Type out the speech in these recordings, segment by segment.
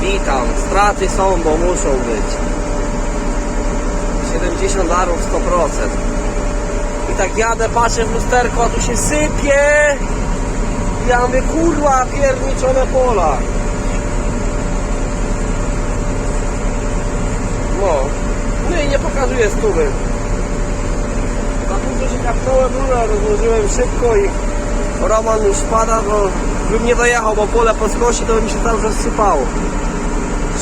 Witam. Straty są, bo muszą być. 70 darów 100%. I tak jadę, patrzę w lusterko, a tu się sypie. Ja mówię, kurwa, pierniczone pola. No. No i nie pokazuję stówy. Za dużo się kapnąłem rurę, rozłożyłem szybko i Roman już spada, bo bym nie dojechał, bo pole po skosi to by mi się tam rozsypało.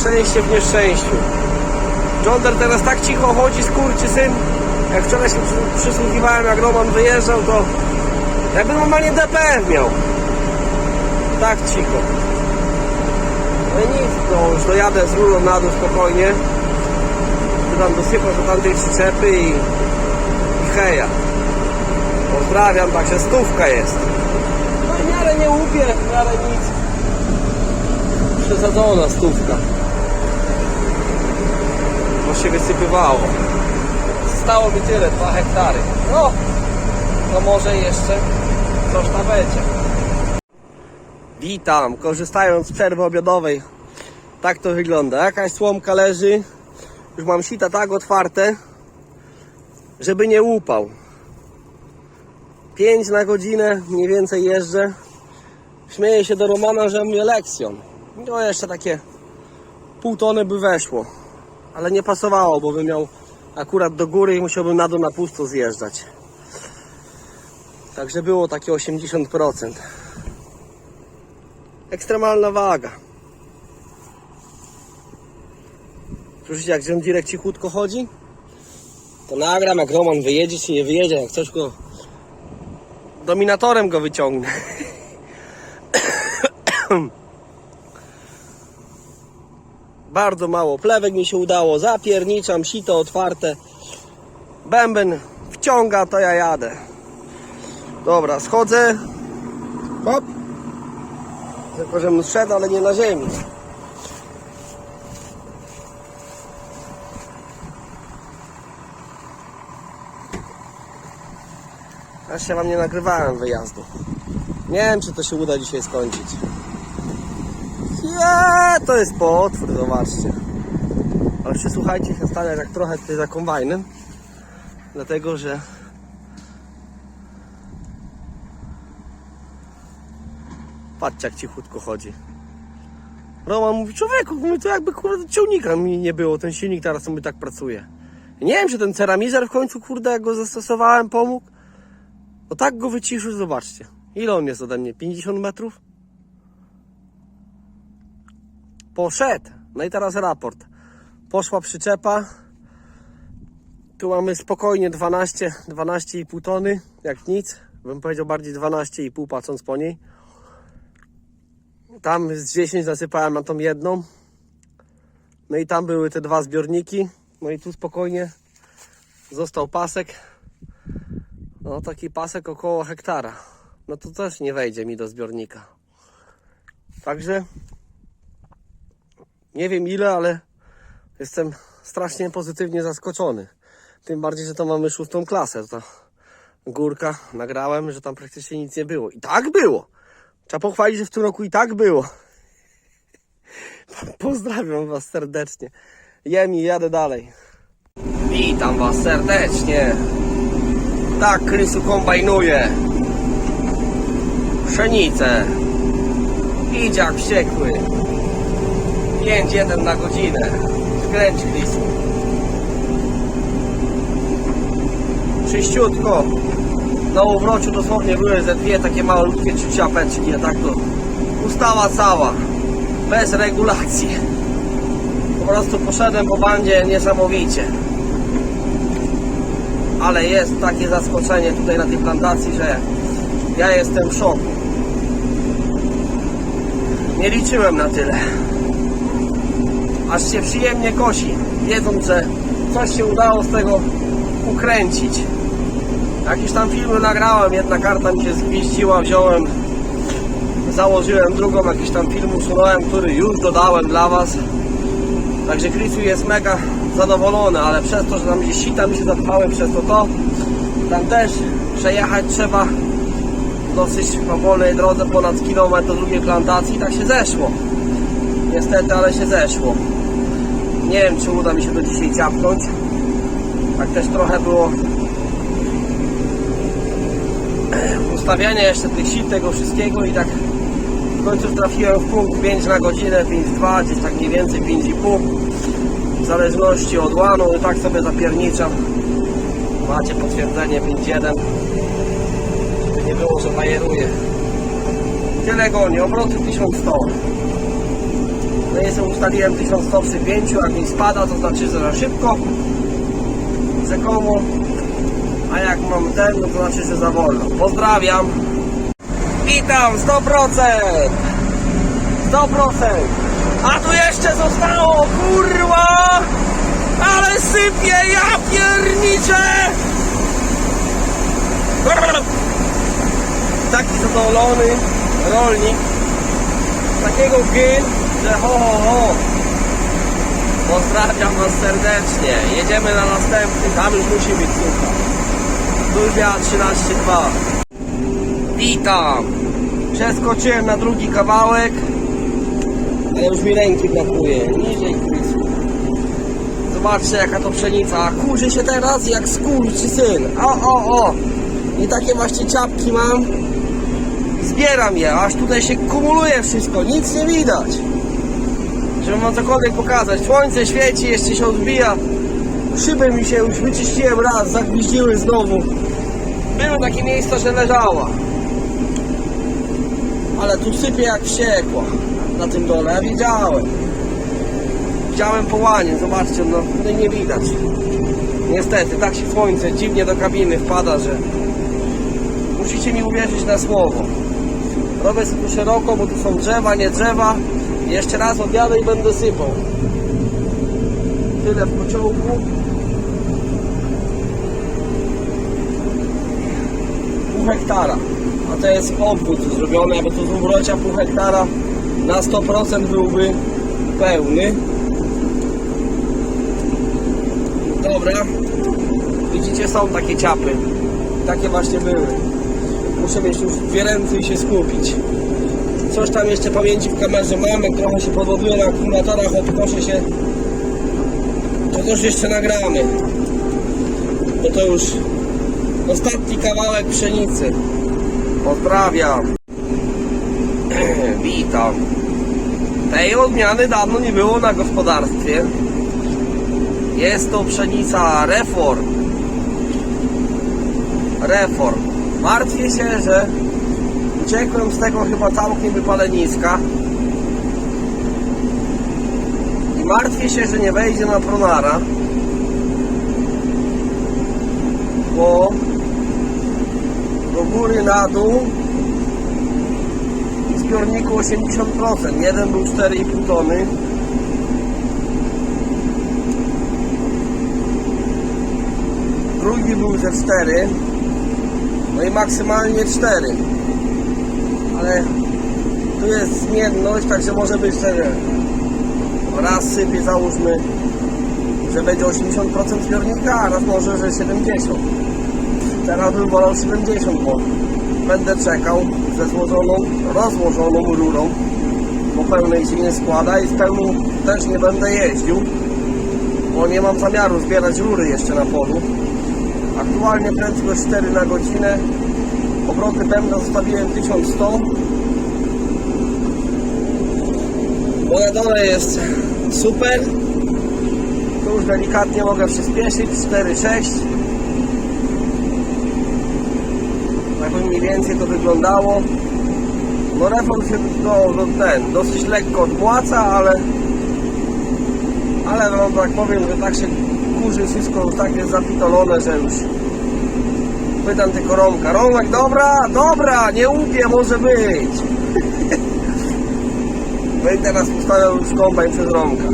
Szczęście w nieszczęściu. Jonder teraz tak cicho chodzi, syn. Jak wczoraj się przy- przysłuchiwałem, jak Roman wyjeżdżał, to jakby normalnie DPF miał. Tak cicho. No i nic, no już dojadę z rurą na dół spokojnie. Tu tam dosypał do tamtej przyczepy i, i heja. Pozdrawiam, także stówka jest. No w miarę nie łupie, w miarę nic. Przesadzona stówka. Bo się wysypywało. Zostało mi tyle, 2 hektary. No, to może jeszcze coś tam będzie. Witam, korzystając z przerwy obiadowej. Tak to wygląda. Jakaś słomka leży. Już mam sita tak otwarte, żeby nie łupał. 5 na godzinę mniej więcej jeżdżę. Śmieję się do Romana, że mnie lekcjon. No jeszcze takie pół tony by weszło. Ale nie pasowało, bo bym miał akurat do góry i musiałbym na dół na pusto zjeżdżać. Także było takie 80%. Ekstremalna waga. Słyszycie jak John Direct cichutko chodzi? To nagram jak Roman wyjedzie czy nie wyjedzie, jak coś go dominatorem go wyciągnę. Bardzo mało plewek mi się udało. Zapierniczam, sito otwarte. Bęben wciąga, to ja jadę. Dobra, schodzę. Hop. Tylko, żebym zszedł, ale nie na ziemi. Ja się wam nie nagrywałem wyjazdu. Nie wiem, czy to się uda dzisiaj skończyć. Nie, to jest potwór, zobaczcie. Ale przysłuchajcie się stale jak trochę tutaj za kombajnem. Dlatego, że Patrzcie jak cichutko chodzi. Roman mówi, człowieku, mówi, to jakby kurde ciągnika mi nie było, ten silnik teraz mi tak pracuje. Nie wiem, czy ten ceramizer w końcu, kurde, jak go zastosowałem, pomógł. No tak go wyciszył, zobaczcie. Ile on jest ode mnie? 50 metrów? Poszedł. No i teraz raport. Poszła przyczepa. Tu mamy spokojnie 12, 12,5 tony, jak nic. Bym powiedział bardziej 12,5 patrząc po niej. Tam z 10 zasypałem na tą jedną. No i tam były te dwa zbiorniki. No i tu spokojnie został pasek. No taki pasek około hektara. No to też nie wejdzie mi do zbiornika. Także nie wiem ile, ale jestem strasznie pozytywnie zaskoczony. Tym bardziej, że to mamy szóstą klasę. To górka nagrałem, że tam praktycznie nic nie było. I tak było. Trzeba pochwalić, że w tym roku i tak było. Pozdrawiam Was serdecznie. Jem i jadę dalej. Witam Was serdecznie. Tak, Krysu kombajnuje. Pszenicę. Idź jak wściekły. 5-1 na godzinę. Skręć, Krysu. Czyściutko. Na uwrociu dosłownie były ze dwie takie malutkie ciapeczki, a tak to ustała cała. Bez regulacji. Po prostu poszedłem po bandzie niesamowicie. Ale jest takie zaskoczenie tutaj na tej plantacji, że ja jestem w szoku. Nie liczyłem na tyle. Aż się przyjemnie kosi, wiedząc, że coś się udało z tego ukręcić. Jakieś tam filmy nagrałem, jedna karta mi się zgwieździła, wziąłem, założyłem drugą, jakiś tam film usunąłem, który już dodałem dla Was. Także Chrisu jest mega zadowolony, ale przez to, że tam gdzieś sita mi się zapchały, przez to to, tam też przejechać trzeba dosyć powolnej drodze ponad kilometr do drugiej plantacji, tak się zeszło. Niestety, ale się zeszło. Nie wiem, czy uda mi się to dzisiaj ciapnąć. Tak też trochę było. Ustawiania jeszcze tych sit, tego wszystkiego i tak w końcu trafiłem w punkt 5 na godzinę, 5,2, gdzieś tak mniej więcej 5,5 w zależności od łanu i tak sobie zapierniczam. Macie potwierdzenie 5.1 żeby nie było, że bajeruję. Tyle goni, obroty 1100 no sobie ustaliłem 1100 przy 5 jak mi spada to znaczy, że za szybko rzekomo. A jak mam ten, no to znaczy, że za wolno. Pozdrawiam. Witam 100% 100% a tu jeszcze zostało kurwa! Ale sypie ja pierniczę! Taki zadowolony rolnik. Takiego gyn, że ho ho ho pozdrawiam was serdecznie jedziemy na następny, tam już musi być sucha tu już miała 13,2 witam przeskoczyłem na drugi kawałek ale już mi ręki brakuje niżej Chrystu Zobaczcie jaka to pszenica. Kurzy się teraz jak skurczy syn. O, o, o. I takie właśnie czapki mam. Zbieram je, aż tutaj się kumuluje wszystko. Nic nie widać. Żeby wam cokolwiek pokazać. Słońce świeci, jeszcze się odbija. Szyby mi się już wyczyściłem raz, zagwiździły znowu. Były takie miejsca, że leżała. Ale tu sypie jak wściekła. Na tym dole, ja wiedziałem. Widziałem połanie, zobaczcie, no tutaj nie widać. Niestety, tak się słońce dziwnie do kabiny wpada, że musicie mi uwierzyć na słowo. Robię sobie tu szeroko, bo tu są drzewa, nie drzewa. Jeszcze raz odjadę i będę sypał. Tyle w pociągu. Pół hektara. A to jest obwód zrobiony, aby tu z ubrocia pół hektara na 100% byłby pełny. Dobra. Widzicie, są takie ciapy. Takie właśnie były. Muszę mieć już dwie ręce i się skupić. Coś tam jeszcze pamięci w kamerze mam, jak trochę się podładuje na akumulatorach, odproszę się. To też jeszcze nagramy. Bo to już ostatni kawałek pszenicy. Pozdrawiam. Witam. Tej odmiany dawno nie było na gospodarstwie. Jest to pszenica Reform. Reform. Martwię się, że uciekłem z tego chyba całkiem wypaleniska. I martwię się, że nie wejdzie na pronara. Bo do góry na dół w zbiorniku 80%. Jeden był 4,5 tony. drugi był ze 4 no i maksymalnie 4 ale tu jest zmienność także może być że raz sypie załóżmy że będzie 80% zbiornika a raz może że 70 teraz bym wolał 70 bo będę czekał ze złożoną rozłożoną rurą bo pełnej się nie składa i z pełną też nie będę jeździł bo nie mam zamiaru zbierać rury jeszcze na polu Aktualnie prędkość 4 na godzinę. Obroty pędu zostawiłem 1100. Bo dole jest super. Tu już delikatnie mogę przyspieszyć 4,6. Tak mniej więcej to wyglądało. No reform się do, do ten, dosyć lekko odpłaca, ale ale no tak powiem, że tak się kurzy wszystko tak jest zapitolone, że już pytam tylko Romka, Romek dobra, dobra, nie łupie może być. No i teraz ustawiam już kombajn przez Romka.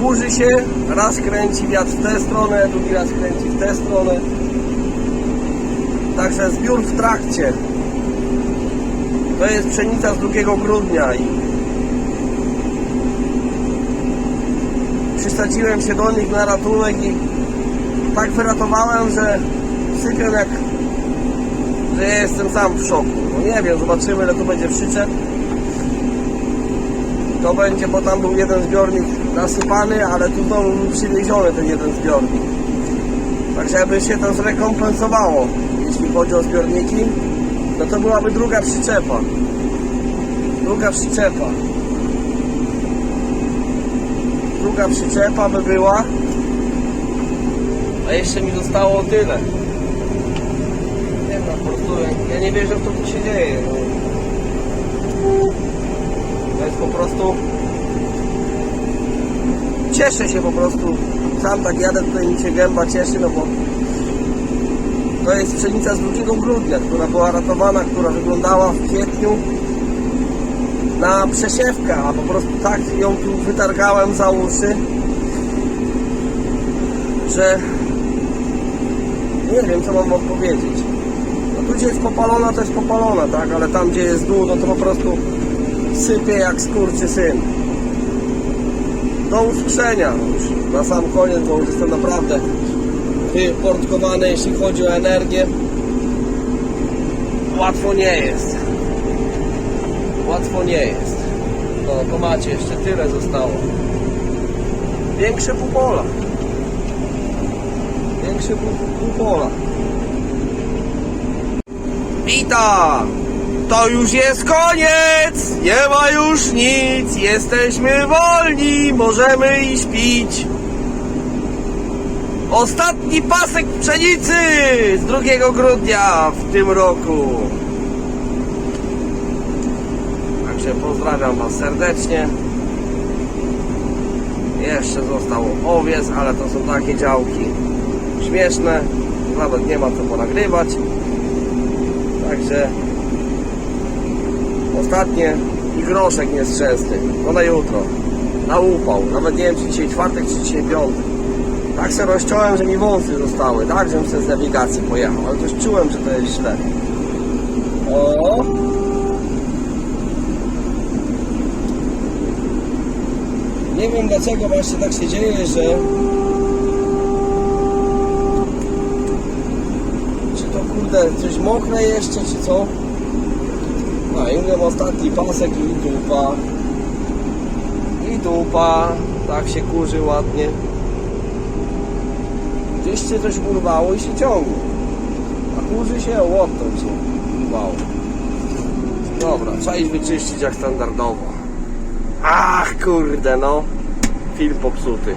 Kurzy się, raz kręci wiatr w tę stronę, drugi raz kręci w tę stronę. Także zbiór w trakcie. To jest pszenica z 2 grudnia i przysadziłem się do nich na ratunek i tak wyratowałem, że sypią jak że jestem sam w szoku. No nie wiem, zobaczymy ile to będzie przyczep. to będzie, bo tam był jeden zbiornik nasypany, ale tu był przywieziony ten jeden zbiornik. Tak żeby się to zrekompensowało, jeśli chodzi o zbiorniki, no to byłaby druga przyczepa. Druga przyczepa. Druga przyczepa by była. A jeszcze mi zostało tyle. Nie wiem, no, po prostu ja, ja nie wierzę w to, co się dzieje. No. To jest po prostu... Cieszę się po prostu. Sam tak jadę, tutaj mi się gęba cieszy, no bo to jest pszenica z 2 grudnia, która była ratowana, która wyglądała w kwietniu na przesiewkę, a po prostu tak ją tu wytargałem za uszy, że nie wiem co mam wam powiedzieć. No tu gdzie jest popalona, to jest popalona, tak, ale tam gdzie jest dół, no to po prostu sypie jak skurczy syn. Do uskrzenia już na sam koniec, bo już jestem naprawdę wyportkowany jeśli chodzi o energię. Łatwo nie jest. Łatwo nie jest. No to macie, jeszcze tyle zostało. Większe pół pół, pół pola. Wita! To już jest koniec! Nie ma już nic! Jesteśmy wolni! Możemy iść pić! Ostatni pasek pszenicy z 2 grudnia w tym roku. Także pozdrawiam Was serdecznie. Jeszcze został owiec, ale to są takie działki śmieszne. Nawet nie ma co ponagrywać. Także ostatnie i groszek nieszczęsny. No na jutro. Na upał. Nawet nie wiem czy dzisiaj czwartek, czy dzisiaj piątek. Tak się rozciąłem, że mi wąsy zostały, tak? Żebym sobie z nawigacji pojechał, ale też czułem, że to jest źle. O! Nie wiem dlaczego właśnie tak się dzieje, że czy to kurde coś mokre jeszcze, czy co? A i mówię ostatni pasek i dupa. I dupa, tak się kurzy ładnie gdzieś się coś urwało i się ciągnie. A kurzy się łotą się urwało. Dobra, trzeba iść wyczyścić jak standardowo. Ach kurde no, film popsuty.